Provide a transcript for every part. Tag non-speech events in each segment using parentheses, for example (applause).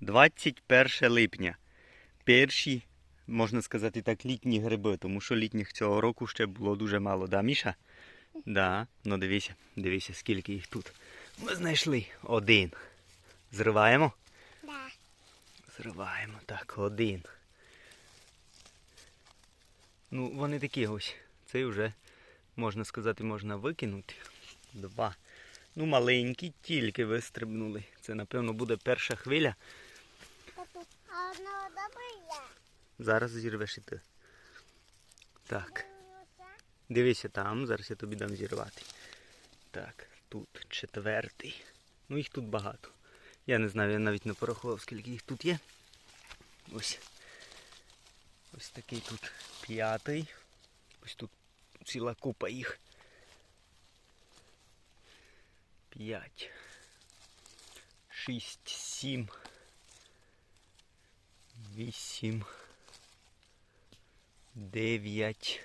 21 липня. Перші, можна сказати так, літні гриби, тому що літніх цього року ще було дуже мало. Да, Міша? Да. Ну дивися, дивися, скільки їх тут. Ми знайшли один. Зриваємо? Да. Зриваємо. Так, один. Ну, вони такі ось. Цей вже, можна сказати, можна викинути. Два. Ну, маленькі, тільки вистрибнули. Це, напевно, буде перша хвиля. А одного. Зараз зірвеш і ти. Так. Дивися там, зараз я тобі дам зірвати. Так, тут четвертий. Ну їх тут багато. Я не знаю, я навіть не порахував, скільки їх тут є. Ось. Ось такий тут п'ятий. Ось тут ціла купа їх. П'ять. Шість, сім. Вісім. Дев'ять.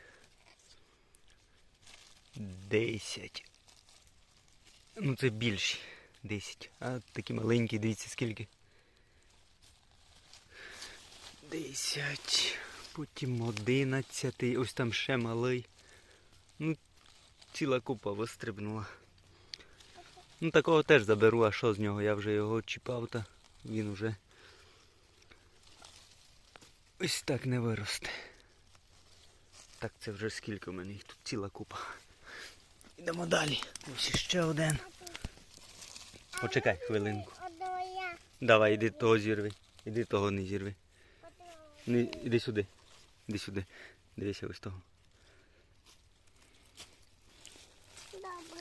Десять. Ну це більші. Десять. А такі маленькі, дивіться скільки. Десять. Потім одинадцятий. Ось там ще малий. Ну, ціла купа вистрибнула. Ну такого теж заберу, а що з нього? Я вже його чіпав, та він уже ось так не виросте. Так, це вже скільки у мене їх тут ціла купа. Йдемо далі. Ось ще один. Почекай хвилинку. Давай, іди того зірви. Іди того не зірви. Не, іди сюди. Іди сюди. Дивися ось того.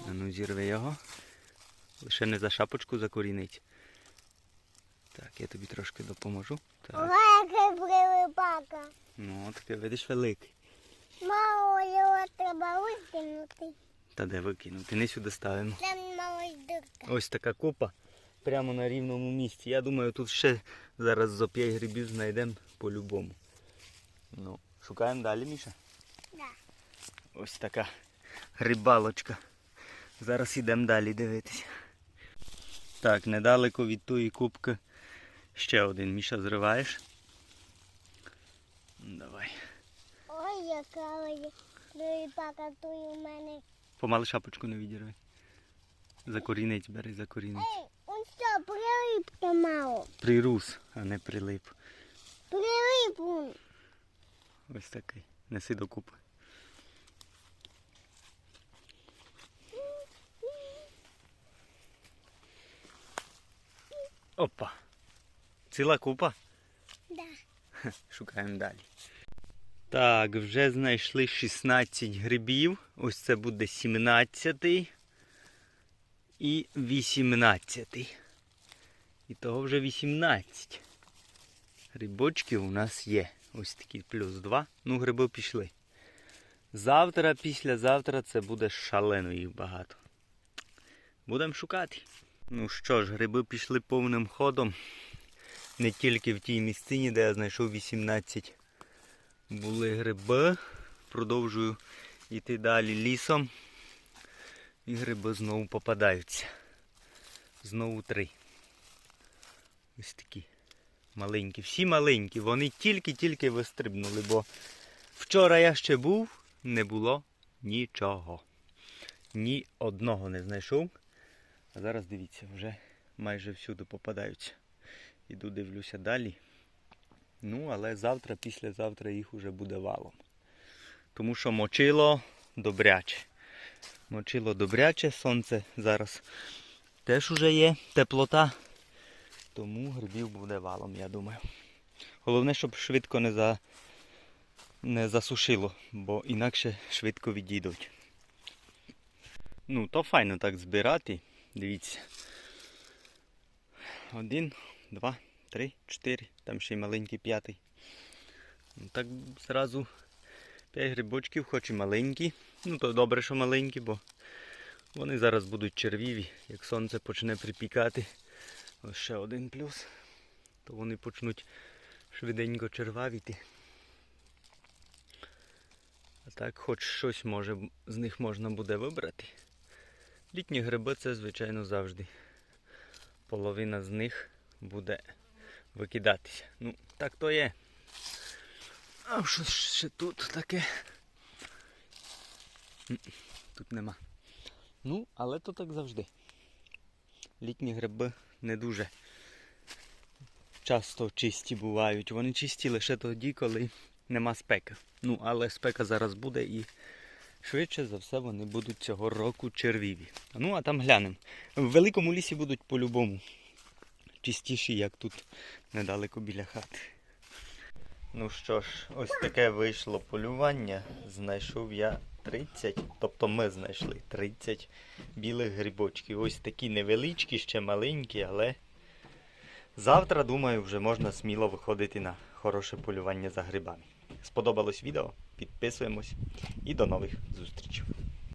А ну зірви його. Лише не за шапочку закорінить. Так, я тобі трошки допоможу. Так. Який прилипака. Ну, таке видиш великий. Мало його треба викинути. Та де викинути? Не сюди ставимо. Там мало дирка. Ось така купа прямо на рівному місці. Я думаю, тут ще зараз зо 5 грибів знайдемо по-любому. Ну, шукаємо далі, Міша. Да. Ось така грибалочка. Зараз йдемо далі дивитися. Так, недалеко від тої кубки ще один. Міша, зриваєш. Давай. Ой, яка прилипака тут у мене. Помали шапочку не відірви. За корінець бери, за корінець. Ей, он що, прилипка мало. Прирус, а не прилип. Прилип он. Ось такий. Неси до купи. Опа. Ціла купа. (laughs) Шукаємо далі. Так, вже знайшли 16 грибів. Ось це буде 17 і 18. І того вже 18. Грибочки у нас є. Ось такі плюс 2. Ну, гриби пішли. Завтра, післязавтра це буде шалено їх багато. Будемо шукати. Ну що ж, гриби пішли повним ходом. Не тільки в тій місцині, де я знайшов 18 були гриби. Продовжую йти далі лісом. І гриби знову попадаються. Знову три. Ось такі маленькі. Всі маленькі. Вони тільки-тільки вистрибнули, бо вчора я ще був, не було нічого. Ні одного не знайшов. А зараз дивіться, вже майже всюди попадаються. Іду дивлюся далі. Ну, але завтра, післязавтра їх уже буде валом. Тому що мочило добряче. Мочило добряче, сонце зараз теж уже є, теплота. Тому грибів буде валом, я думаю. Головне, щоб швидко не, за... не засушило, бо інакше швидко відійдуть. Ну, то файно так збирати. Дивіться. Один, два, три, чотири, там ще й маленький п'ятий. Ну, так зразу п'ять грибочків, хоч і маленькі. Ну то добре, що маленькі, бо вони зараз будуть червіві. Як сонце почне припікати. Ось ще один плюс. То вони почнуть швиденько червавіти. А так хоч щось може з них можна буде вибрати. Літні гриби це, звичайно, завжди. Половина з них буде викидатися. Ну, так то є. А що ще тут таке? Тут нема. Ну, але то так завжди. Літні гриби не дуже часто чисті бувають. Вони чисті лише тоді, коли нема спеки. Ну, але спека зараз буде і швидше за все вони будуть цього року червіві. Ну, а там глянемо. В великому лісі будуть по-любому чистіші, як тут недалеко біля хати. Ну що ж, ось таке вийшло полювання. Знайшов я 30, тобто ми знайшли 30 білих грибочків. Ось такі невеличкі, ще маленькі, але завтра, думаю, вже можна сміло виходити на хороше полювання за грибами. Сподобалось відео? Підписуємось і до нових зустрічей.